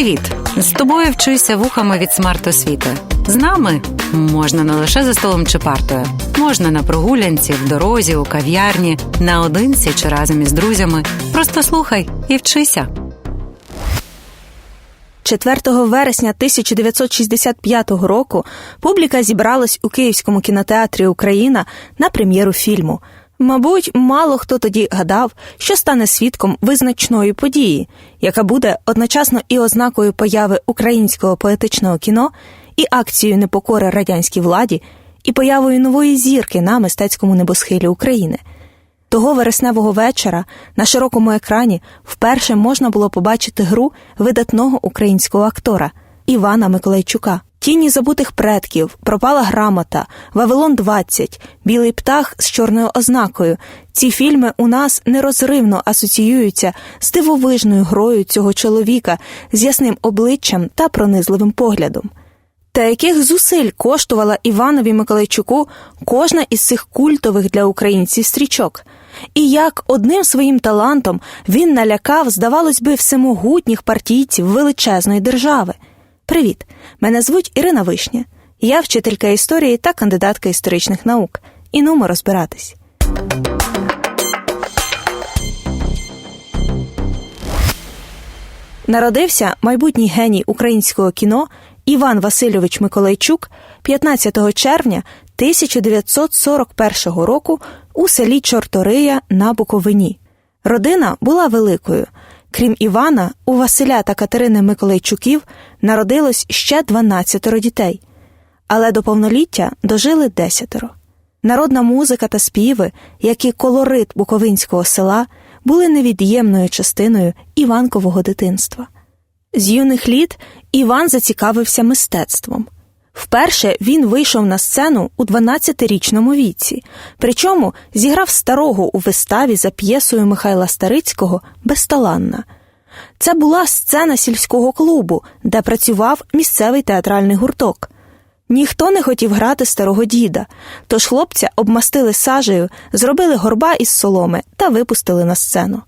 Привіт! З тобою вчуся вухами від смарт-освіти. З нами можна не лише за столом чи партою, можна на прогулянці, в дорозі, у кав'ярні, наодинці чи разом із друзями. Просто слухай і вчися. 4 вересня 1965 року публіка зібралась у Київському кінотеатрі Україна на прем'єру фільму. Мабуть, мало хто тоді гадав, що стане свідком визначної події, яка буде одночасно і ознакою появи українського поетичного кіно, і акцією непокори радянській владі, і появою нової зірки на мистецькому небосхилі України. Того вересневого вечора на широкому екрані вперше можна було побачити гру видатного українського актора Івана Миколайчука. Тіні забутих предків, пропала грамота, Вавилон 20 Білий птах з чорною ознакою. Ці фільми у нас нерозривно асоціюються з дивовижною грою цього чоловіка з ясним обличчям та пронизливим поглядом. Та яких зусиль коштувала Іванові Миколайчуку кожна із цих культових для українців стрічок, і як одним своїм талантом він налякав, здавалось би, всемогутніх партійців величезної держави. Привіт! Мене звуть Ірина Вишня. Я вчителька історії та кандидатка історичних наук. І нумо розбиратись. Народився майбутній геній українського кіно Іван Васильович Миколайчук 15 червня 1941 року у селі Чортория на Буковині. Родина була великою. Крім Івана, у Василя та Катерини Миколайчуків народилось ще 12 дітей, але до повноліття дожили десятеро. Народна музика та співи, як і колорит буковинського села, були невід'ємною частиною Іванкового дитинства. З юних літ Іван зацікавився мистецтвом. Вперше він вийшов на сцену у 12-річному віці, причому зіграв старого у виставі за п'єсою Михайла Старицького Безталанна. Це була сцена сільського клубу, де працював місцевий театральний гурток. Ніхто не хотів грати старого діда, тож хлопця обмастили сажею, зробили горба із соломи та випустили на сцену.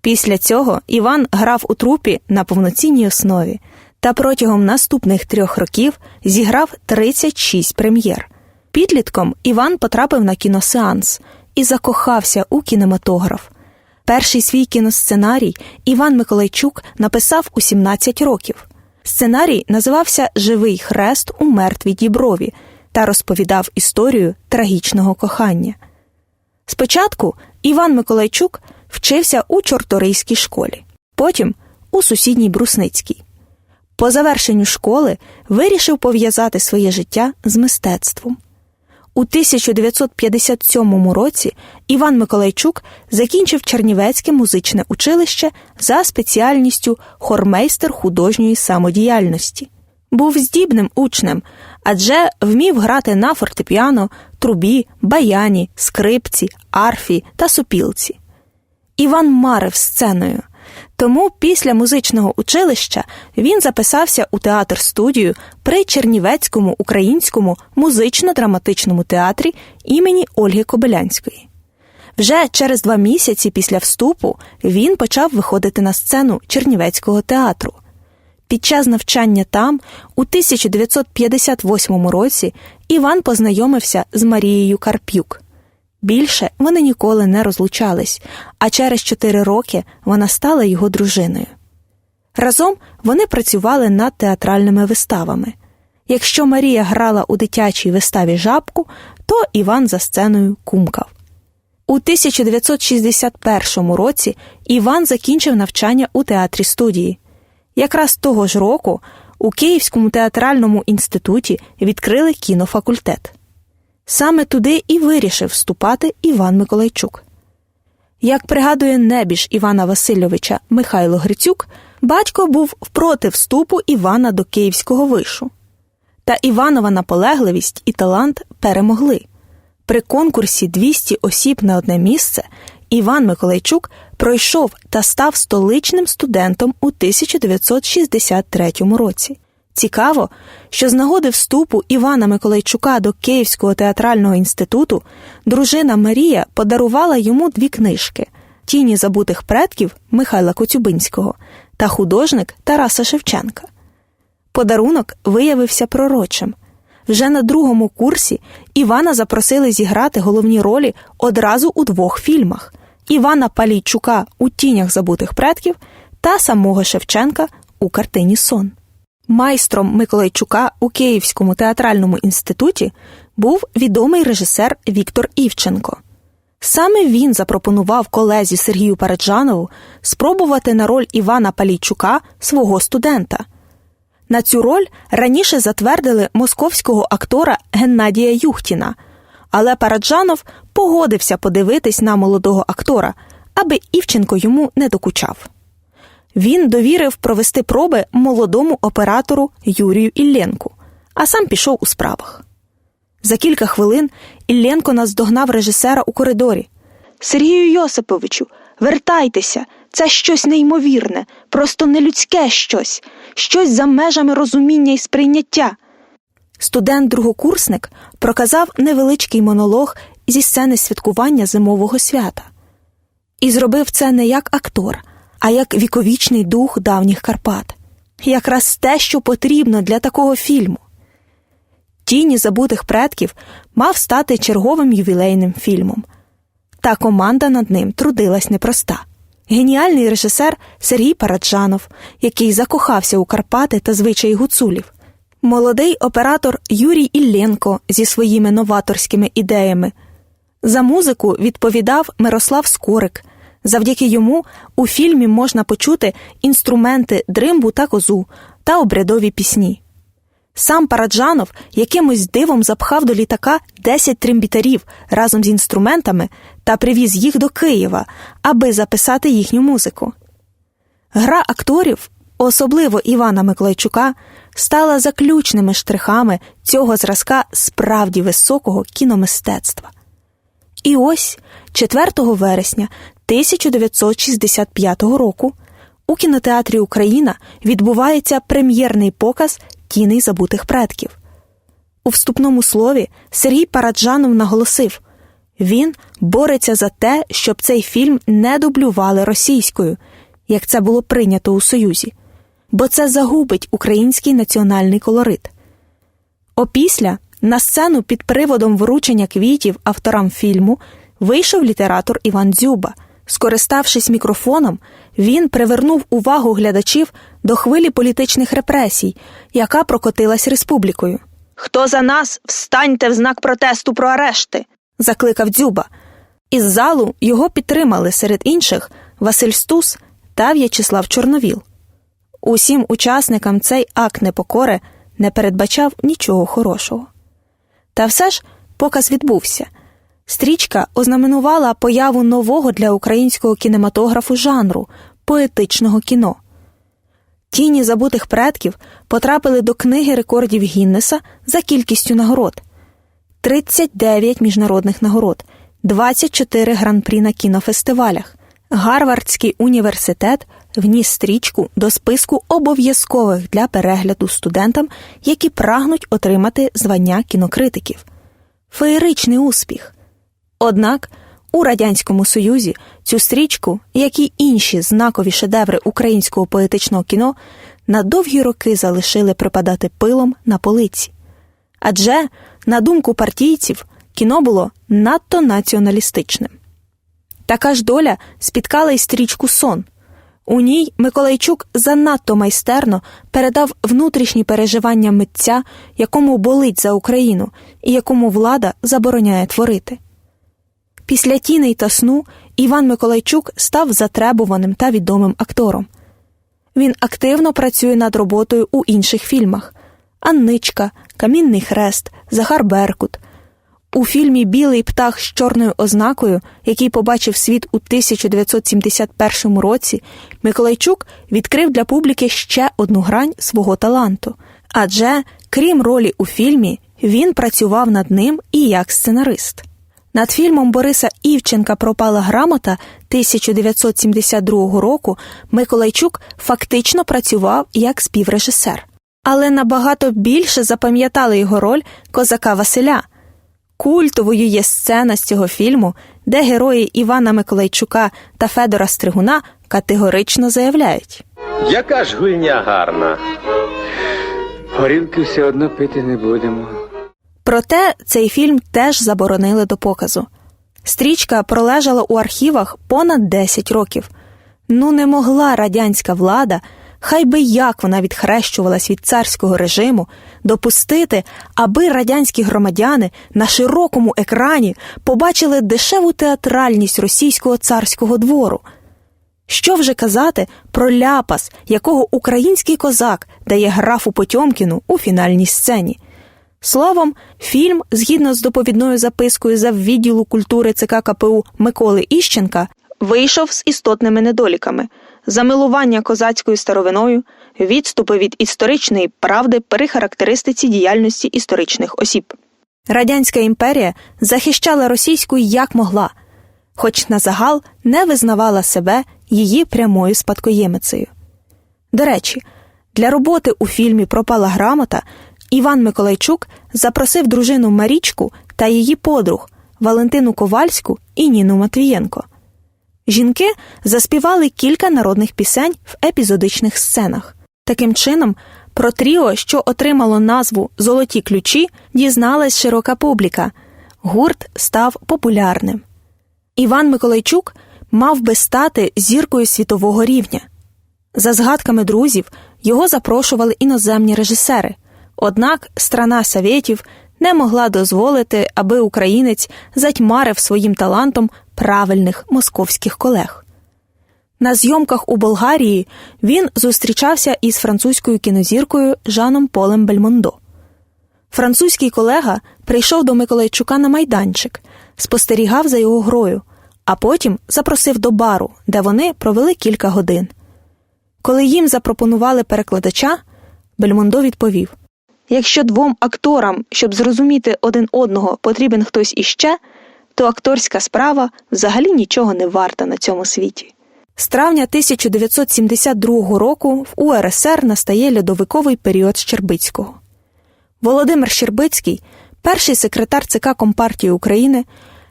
Після цього Іван грав у трупі на повноцінній основі та протягом наступних трьох років зіграв 36 прем'єр. Підлітком Іван потрапив на кіносеанс і закохався у кінематограф. Перший свій кіносценарій Іван Миколайчук написав у 17 років. Сценарій називався Живий хрест у мертвій діброві та розповідав історію трагічного кохання. Спочатку Іван Миколайчук вчився у Чорторийській школі, потім у сусідній Брусницькій. По завершенню школи вирішив пов'язати своє життя з мистецтвом. У 1957 році Іван Миколайчук закінчив Чернівецьке музичне училище за спеціальністю хормейстер художньої самодіяльності. Був здібним учнем, адже вмів грати на фортепіано, трубі, баяні, скрипці, арфі та супілці. Іван марив сценою. Тому після музичного училища він записався у театр студію при Чернівецькому українському музично-драматичному театрі імені Ольги Кобилянської. Вже через два місяці після вступу він почав виходити на сцену Чернівецького театру. Під час навчання там, у 1958 році, Іван познайомився з Марією Карп'юк. Більше вони ніколи не розлучались, а через чотири роки вона стала його дружиною. Разом вони працювали над театральними виставами. Якщо Марія грала у дитячій виставі жабку, то Іван за сценою кумкав. У 1961 році Іван закінчив навчання у театрі студії. Якраз того ж року у Київському театральному інституті відкрили кінофакультет. Саме туди і вирішив вступати Іван Миколайчук. Як пригадує небіж Івана Васильовича Михайло Грицюк, батько був впроти вступу Івана до Київського вишу. Та Іванова наполегливість і талант перемогли. При конкурсі 200 осіб на одне місце Іван Миколайчук пройшов та став столичним студентом у 1963 році. Цікаво, що з нагоди вступу Івана Миколайчука до Київського театрального інституту дружина Марія подарувала йому дві книжки Тіні забутих предків Михайла Коцюбинського та художник Тараса Шевченка. Подарунок виявився пророчим. Вже на другому курсі Івана запросили зіграти головні ролі одразу у двох фільмах: Івана Палійчука у тінях забутих предків та самого Шевченка у картині Сон. Майстром Миколайчука у Київському театральному інституті був відомий режисер Віктор Івченко. Саме він запропонував колезі Сергію Параджанову спробувати на роль Івана Палійчука свого студента. На цю роль раніше затвердили московського актора Геннадія Юхтіна, але Параджанов погодився подивитись на молодого актора, аби Івченко йому не докучав. Він довірив провести проби молодому оператору Юрію Ілленку, а сам пішов у справах. За кілька хвилин Ілленко наздогнав режисера у коридорі. Сергію Йосиповичу, вертайтеся, це щось неймовірне, просто нелюдське щось, щось за межами розуміння і сприйняття. Студент-другокурсник проказав невеличкий монолог зі сцени святкування зимового свята. І зробив це не як актор, а як віковічний дух давніх Карпат. Якраз те, що потрібно для такого фільму. Тіні забутих предків мав стати черговим ювілейним фільмом. Та команда над ним трудилась непроста. Геніальний режисер Сергій Параджанов, який закохався у Карпати та звичаї гуцулів, молодий оператор Юрій Ілленко зі своїми новаторськими ідеями. За музику відповідав Мирослав Скорик. Завдяки йому у фільмі можна почути інструменти дримбу та козу та обрядові пісні. Сам Параджанов якимось дивом запхав до літака 10 трембітарів разом з інструментами та привіз їх до Києва, аби записати їхню музику. Гра акторів, особливо Івана Миколайчука, стала заключними штрихами цього зразка справді високого кіномистецтва. І ось 4 вересня 1965 року у кінотеатрі Україна відбувається прем'єрний показ тіней забутих предків. У вступному слові Сергій Параджанов наголосив він бореться за те, щоб цей фільм не дублювали російською, як це було прийнято у Союзі, бо це загубить український національний колорит. Опісля на сцену під приводом вручення квітів авторам фільму вийшов літератор Іван Дзюба. Скориставшись мікрофоном, він привернув увагу глядачів до хвилі політичних репресій, яка прокотилась республікою. Хто за нас, встаньте в знак протесту про арешти, закликав Дзюба. Із залу його підтримали серед інших Василь Стус та В'ячеслав Чорновіл. Усім учасникам цей акт непокори не передбачав нічого хорошого. Та все ж показ відбувся. Стрічка ознаменувала появу нового для українського кінематографу жанру поетичного кіно. Тіні забутих предків потрапили до книги рекордів Гіннеса за кількістю нагород: 39 міжнародних нагород, 24 гран-прі на кінофестивалях. Гарвардський університет вніс стрічку до списку обов'язкових для перегляду студентам, які прагнуть отримати звання кінокритиків. Феєричний успіх. Однак у Радянському Союзі цю стрічку, як і інші знакові шедеври українського поетичного кіно, на довгі роки залишили припадати пилом на полиці. Адже, на думку партійців, кіно було надто націоналістичним. Така ж доля спіткала й стрічку сон. У ній Миколайчук занадто майстерно передав внутрішні переживання митця, якому болить за Україну і якому влада забороняє творити. Після тіней та сну Іван Миколайчук став затребуваним та відомим актором. Він активно працює над роботою у інших фільмах: Анничка, Камінний хрест, Захар Беркут. У фільмі Білий птах з чорною ознакою, який побачив світ у 1971 році, Миколайчук відкрив для публіки ще одну грань свого таланту. Адже, крім ролі у фільмі, він працював над ним і як сценарист. Над фільмом Бориса Івченка Пропала грамота 1972 року Миколайчук фактично працював як співрежисер. Але набагато більше запам'ятали його роль козака Василя. Культовою є сцена з цього фільму, де герої Івана Миколайчука та Федора Стригуна категорично заявляють. Яка ж гульня гарна. Горілки все одно пити не будемо. Проте цей фільм теж заборонили до показу. Стрічка пролежала у архівах понад 10 років. Ну, не могла радянська влада, хай би як вона відхрещувалась від царського режиму, допустити, аби радянські громадяни на широкому екрані побачили дешеву театральність російського царського двору. Що вже казати про ляпас, якого український козак дає графу Потьомкіну у фінальній сцені. Словом, фільм, згідно з доповідною запискою за відділу культури ЦК КПУ Миколи Іщенка, вийшов з істотними недоліками: замилування козацькою старовиною, відступи від історичної правди при характеристиці діяльності історичних осіб. Радянська імперія захищала російську як могла, хоч на загал не визнавала себе її прямою спадкоємицею. До речі, для роботи у фільмі Пропала грамота Іван Миколайчук запросив дружину Марічку та її подруг Валентину Ковальську і Ніну Матвієнко. Жінки заспівали кілька народних пісень в епізодичних сценах. Таким чином, про тріо, що отримало назву Золоті ключі, дізналась широка публіка. Гурт став популярним. Іван Миколайчук мав би стати зіркою світового рівня. За згадками друзів, його запрошували іноземні режисери. Однак страна Совєтів не могла дозволити, аби українець затьмарив своїм талантом правильних московських колег. На зйомках у Болгарії він зустрічався із французькою кінозіркою Жаном Полем Бельмондо. Французький колега прийшов до Миколайчука на майданчик, спостерігав за його грою, а потім запросив до бару, де вони провели кілька годин. Коли їм запропонували перекладача, Бельмондо відповів: Якщо двом акторам, щоб зрозуміти один одного, потрібен хтось іще, то акторська справа взагалі нічого не варта на цьому світі. З травня 1972 року в УРСР настає льодовиковий період Щербицького. Володимир Щербицький, перший секретар ЦК Компартії України,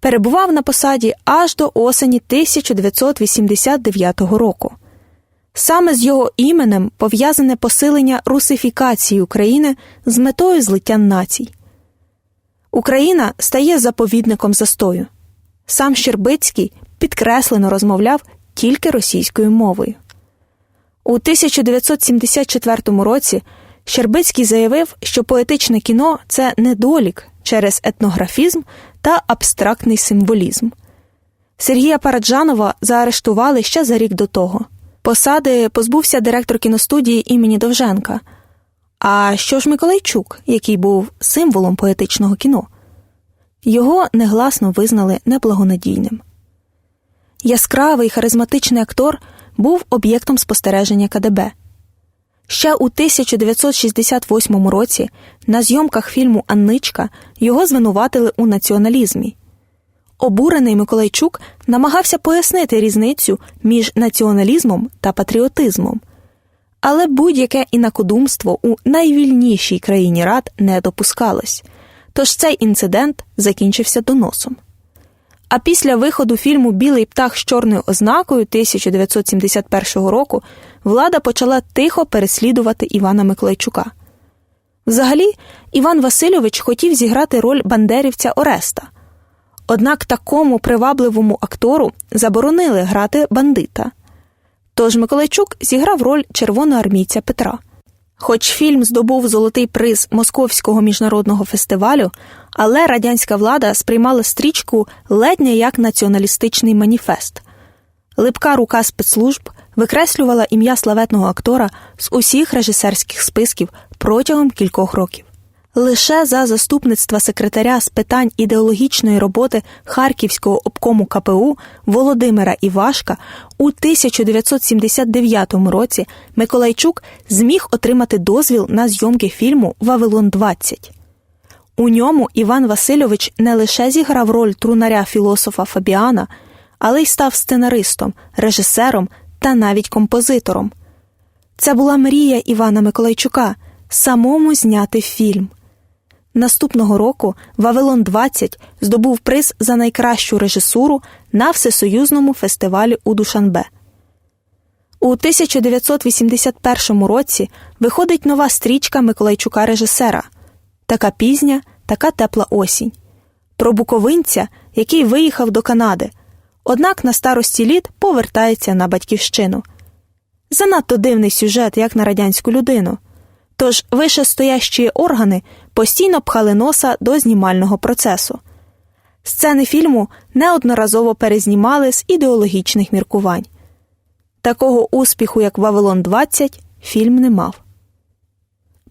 перебував на посаді аж до осені 1989 року. Саме з його іменем пов'язане посилення русифікації України з метою злиття націй. Україна стає заповідником застою. Сам Щербицький підкреслено розмовляв тільки російською мовою. У 1974 році Щербицький заявив, що поетичне кіно це недолік через етнографізм та абстрактний символізм. Сергія Параджанова заарештували ще за рік до того. Посади позбувся директор кіностудії імені Довженка. А що ж Миколайчук, який був символом поетичного кіно? Його негласно визнали неблагонадійним. Яскравий харизматичний актор був об'єктом спостереження КДБ. Ще у 1968 році на зйомках фільму Анничка його звинуватили у націоналізмі. Обурений Миколайчук намагався пояснити різницю між націоналізмом та патріотизмом, але будь-яке інакодумство у найвільнішій країні рад не допускалось, тож цей інцидент закінчився доносом. А після виходу фільму Білий птах з чорною ознакою 1971 року влада почала тихо переслідувати Івана Миколайчука. Взагалі, Іван Васильович хотів зіграти роль бандерівця Ореста. Однак такому привабливому актору заборонили грати бандита. Тож Миколайчук зіграв роль червоноармійця Петра. Хоч фільм здобув золотий приз Московського міжнародного фестивалю, але радянська влада сприймала стрічку ледь не як націоналістичний маніфест. Липка рука спецслужб викреслювала ім'я славетного актора з усіх режисерських списків протягом кількох років. Лише за заступництва секретаря з питань ідеологічної роботи Харківського обкому КПУ Володимира Івашка у 1979 році Миколайчук зміг отримати дозвіл на зйомки фільму Вавилон 20 У ньому Іван Васильович не лише зіграв роль трунаря філософа Фабіана, але й став сценаристом, режисером та навіть композитором. Це була мрія Івана Миколайчука самому зняти фільм. Наступного року Вавилон 20 здобув приз за найкращу режисуру на всесоюзному фестивалі у Душанбе. У 1981 році виходить нова стрічка Миколайчука режисера Така пізня, така тепла осінь про буковинця, який виїхав до Канади, однак на старості літ повертається на батьківщину. Занадто дивний сюжет, як на радянську людину. Тож вищестоящі органи постійно пхали носа до знімального процесу. Сцени фільму неодноразово перезнімали з ідеологічних міркувань. Такого успіху, як Вавилон 20, фільм не мав.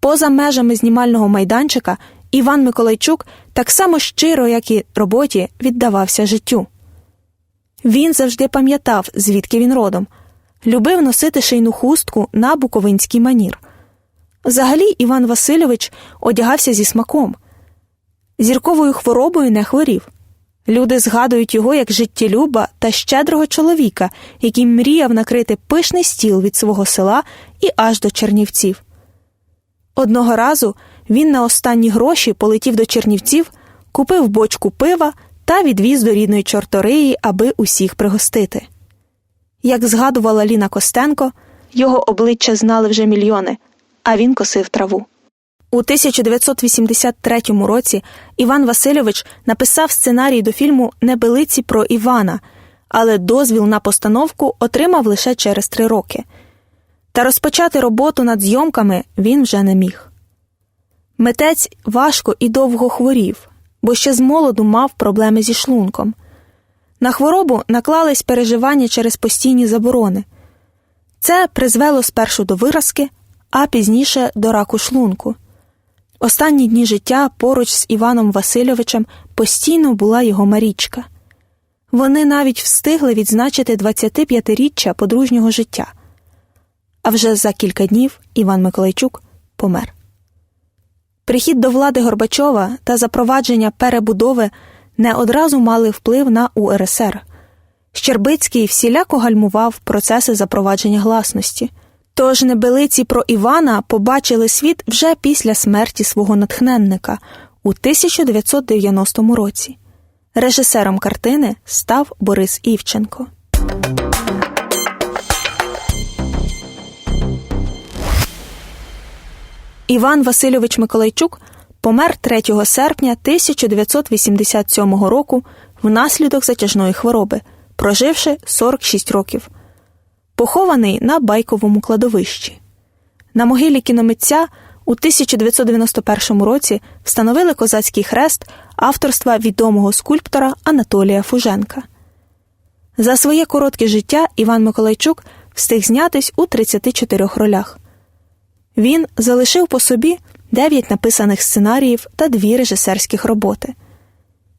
Поза межами знімального майданчика Іван Миколайчук так само щиро, як і роботі, віддавався життю. Він завжди пам'ятав, звідки він родом, любив носити шийну хустку на буковинський манір. Взагалі, Іван Васильович одягався зі смаком. Зірковою хворобою не хворів. Люди згадують його як життєлюба та щедрого чоловіка, який мріяв накрити пишний стіл від свого села і аж до Чернівців. Одного разу він на останні гроші полетів до Чернівців, купив бочку пива та відвіз до рідної чорториї, аби усіх пригостити. Як згадувала Ліна Костенко, його обличчя знали вже мільйони, а він косив траву. У 1983 році Іван Васильович написав сценарій до фільму Небелиці про Івана, але дозвіл на постановку отримав лише через три роки. Та розпочати роботу над зйомками він вже не міг. Митець важко і довго хворів, бо ще з молоду мав проблеми зі шлунком. На хворобу наклались переживання через постійні заборони. Це призвело спершу до виразки, а пізніше до раку шлунку. Останні дні життя поруч з Іваном Васильовичем постійно була його Марічка. Вони навіть встигли відзначити 25-річчя подружнього життя. А вже за кілька днів Іван Миколайчук помер. Прихід до влади Горбачова та запровадження перебудови не одразу мали вплив на УРСР. Щербицький всіляко гальмував процеси запровадження гласності. Тож небелиці про Івана побачили світ вже після смерті свого натхненника у 1990 році. Режисером картини став Борис Івченко. Іван Васильович Миколайчук помер 3 серпня 1987 року внаслідок затяжної хвороби, проживши 46 років. Похований на байковому кладовищі. На могилі кіномитця у 1991 році встановили козацький хрест авторства відомого скульптора Анатолія Фуженка. За своє коротке життя Іван Миколайчук встиг знятись у 34 ролях. Він залишив по собі 9 написаних сценаріїв та дві режисерських роботи.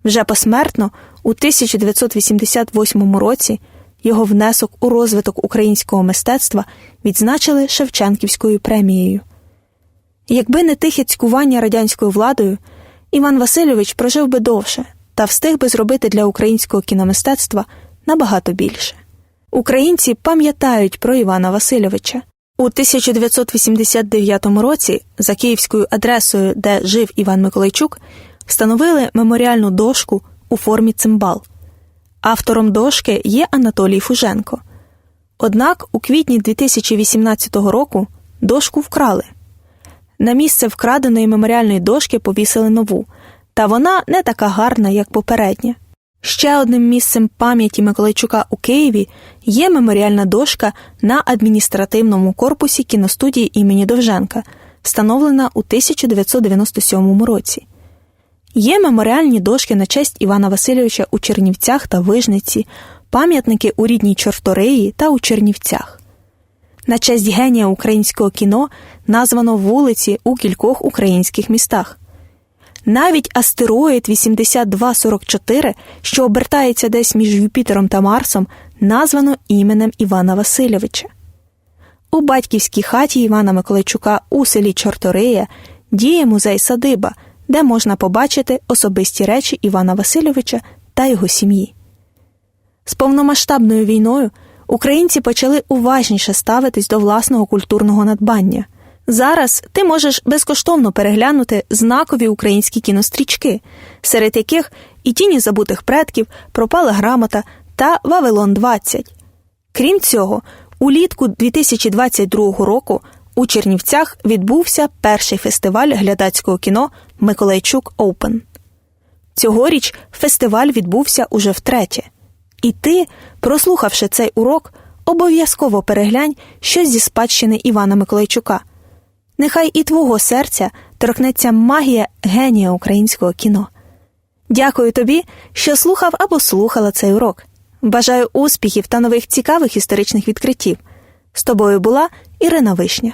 Вже посмертно, у 1988 році, його внесок у розвиток українського мистецтва відзначили Шевченківською премією. Якби не тихе цькування радянською владою, Іван Васильович прожив би довше та встиг би зробити для українського кіномистецтва набагато більше. Українці пам'ятають про Івана Васильовича. У 1989 році за київською адресою, де жив Іван Миколайчук, встановили меморіальну дошку у формі цимбал. Автором дошки є Анатолій Фуженко. Однак у квітні 2018 року дошку вкрали. На місце вкраденої меморіальної дошки повісили нову, та вона не така гарна, як попередня. Ще одним місцем пам'яті Миколайчука у Києві є меморіальна дошка на адміністративному корпусі кіностудії імені Довженка, встановлена у 1997 році. Є меморіальні дошки на честь Івана Васильовича у Чернівцях та Вижниці, пам'ятники у рідній Чорториї та у Чернівцях. На честь генія українського кіно названо вулиці у кількох українських містах. Навіть астероїд 8244, що обертається десь між Юпітером та Марсом, названо іменем Івана Васильовича. У батьківській хаті Івана Миколайчука у селі Чортория діє музей садиба, де можна побачити особисті речі Івана Васильовича та його сім'ї. З повномасштабною війною українці почали уважніше ставитись до власного культурного надбання, Зараз ти можеш безкоштовно переглянути знакові українські кінострічки, серед яких і тіні забутих предків, пропала грамота та Вавилон 20. Крім цього, улітку 2022 року у Чернівцях відбувся перший фестиваль глядацького кіно Миколайчук Оупен. Цьогоріч фестиваль відбувся уже втретє. І ти, прослухавши цей урок, обов'язково переглянь щось зі спадщини Івана Миколайчука. Нехай і твого серця торкнеться магія генія українського кіно. Дякую тобі, що слухав або слухала цей урок. Бажаю успіхів та нових цікавих історичних відкриттів. З тобою була Ірина Вишня.